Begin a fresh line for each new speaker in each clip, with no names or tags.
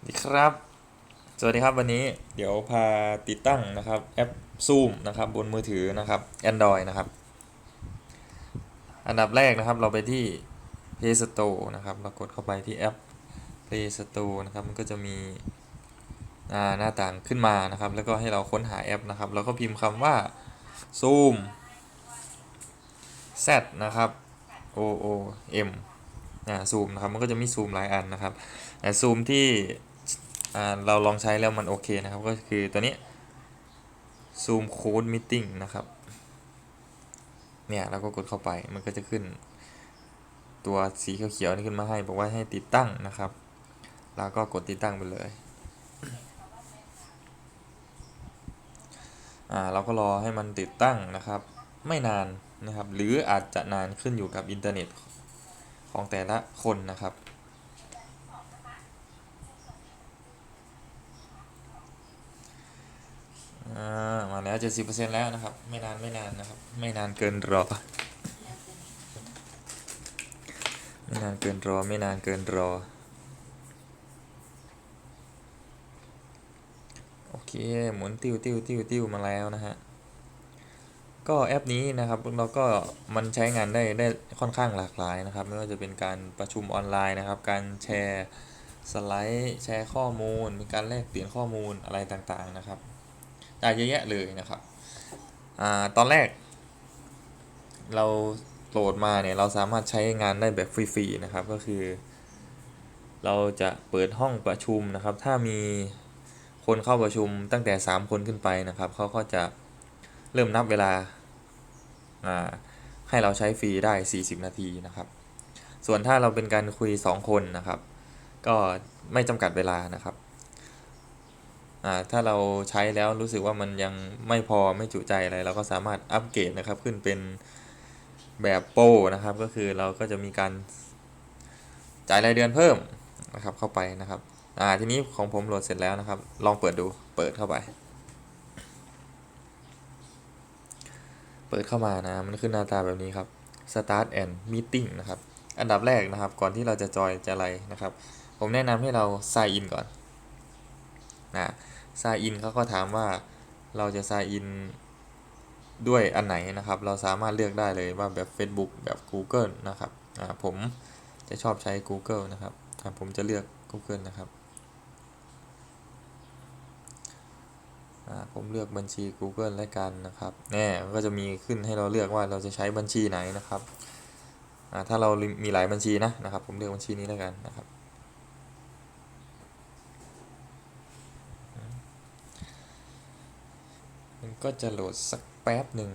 สวัสดีครับ สวัสดีครับวันนี้เดี๋ยวพาติดตั้งนะครับแอป Zoom นะครับบนมือถือนะครับ Android นะครับ อันดับแรกนะครับเราไปที่ Play Store นะครับ เรากดเข้าไปที่แอป Play Store นะครับ มันก็จะมีหน้าต่างขึ้นมานะครับ แล้วก็ให้เราค้นหาแอปนะครับแล้วก็พิมพ์คำว่า Zoom Z นะครับ O O M อ่า Zoom นะครับมันก็จะมี Zoom หลายอันนะครับแต่ Zoom ที่ เราลองใช้แล้วมันโอเคนะครับ ก็คือตัวนี้ Zoom Code Meeting นะครับ เนี่ยเราก็กดเข้าไปมันก็จะขึ้น ตัวสีเขียวๆนี่ขึ้นมาให้ บอกว่าให้ติดตั้งนะครับเราก็กดติดตั้งไปเลยเราก็รอให้มันติดตั้งนะครับ ไม่นานนะครับ หรืออาจจะนานขึ้นอยู่กับอินเทอร์เน็ตของแต่ละคนนะครับ อ่ แล้ว70%แล้วนะครับ ไม่นานไม่นานนะครับ ไม่นานเกินรอ ไม่นานเกินรอ ไม่นานเกินรอ โอเค หมุนติ้วติ้วติ้วติ้วมาแล้วนะฮะ ก็แอปนี้นะครับเราก็มันใช้งานได้ได้ค่อนข้างหลากหลายนะครับ ไม่ว่าจะเป็นการประชุมออนไลน์นะครับ การแชร์สไลด์แชร์ข้อมูล มีการแลกเปลี่ยนข้อมูลอะไรต่างๆนะครับ ได้เยอะแยะเลยนะครับอ่าตอนแรก เราโหลดมาเนี่ยเราสามารถใช้งานได้แบบฟรีๆนะครับก็คือ เราจะเปิดห้องประชุมนะครับ ถ้ามีคนเข้าประชุมตั้งแต่ 3 คนขึ้นไปนะครับเขาก็จะเริ่มนับเวลาอ่าให้เราใช้ฟรีได้ 40 นาทีนะครับ ส่วนถ้าเราเป็นการคุย 2 คนนะครับ ก็ไม่จำกัดเวลานะครับ ถ้าเราใช้แล้วรู้สึกว่ามันยังไม่พอไม่จุใจอะไรเราก็สามารถอัปเกรดนะครับขึ้นเป็นแบบโปรนะครับ ก็คือเราก็จะมีการจ่ายรายเดือนเพิ่มนะครับเข้าไปนะครับอ่าทีนี้ของผมโหลดเสร็จแล้วนะครับ ลองเปิดดูเปิดเข้าไป เปิดเข้ามานะมันขึ้นหน้าตาแบบนี้ครับ start and meeting นะครับ อันดับแรกนะครับ ก่อนที่เราจะจอยจะอะไรนะครับ ผมแนะนำให้เรา sign in ก่อนนะ sign in เขาก็ถามว่าเราจะ sign in ด้วยอันไหนนะครับ เราสามารถเลือกได้เลยว่าแบบ Facebook แบบ Google นะครับผมจะชอบใช้ Google นะครับผมจะเลือก Google นะครับผมเลือกบัญชี Google แล้วกันนะครับแน่ก็จะมีขึ้นให้เราเลือกว่าเราจะใช้บัญชีไหนนะครับถ้าเรามีหลายบัญชีนะนะครับ ผมเลือกบัญชีนี้แล้วกันนะครับ มัน ก็จะโหลดสักแป๊บหนึ่ง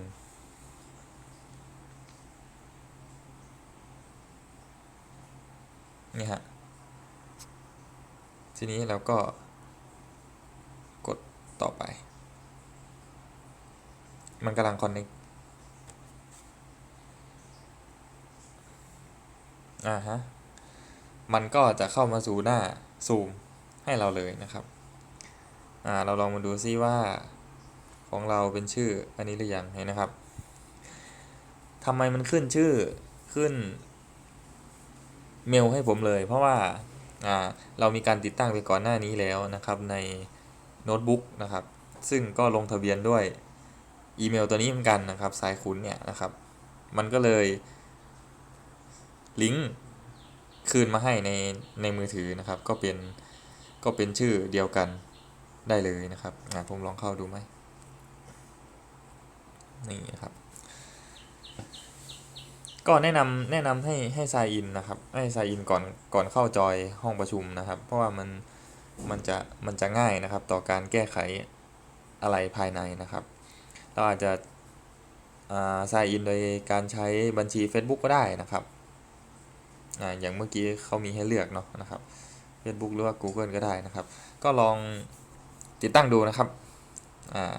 นี่ฮะ ทีนี้เราก็กดต่อไป มันกำลังคอนเน c t อ่าฮะ มันก็จะเข้ามาสู่หน้าซูมให้เราเลยนะครับ อ่า เราลองมาดูซิว่า ของเราเป็นชื่ออันนี้หรือยังเห็นนะครับทำไมมันขึ้นชื่อขึ้นเมลให้ผมเลย เพราะว่าเรามีการติดตั้งไปก่อนหน้านี้แล้วนะครับในโน้ตบุ๊กนะครับ ซึ่งก็ลงทะเบียนด้วยอีเมลตัวนี้เหมือนกันนะครับสายคุณเนี่ยนะครับ มันก็เลยลิงก์คืนมาให้ในในมือถือนะครับ ก็เป็นก็เป็นชื่อเดียวกันได้เลยนะครับผมลองเข้าดูไหม นี่นะครับ ก็แนะนำแนะนำให้ให้ sign in นะครับ ให้ sign in ก่อนก่อนเข้าจอยห้องประชุมนะครับ เพราะว่ามันมันจะมันจะง่ายนะครับ ต่อการแก้ไขอะไรภายในนะครับ เราอาจจะอ่า sign in โดยการใช้บัญชี Facebook ก็ได้นะครับอ่าอย่างเมื่อกี้เขามีให้เลือกเนาะนะครับ Facebook หรือว่า Google ก็ได้นะครับ ก็ลองติดตั้งดูนะครับ อ่า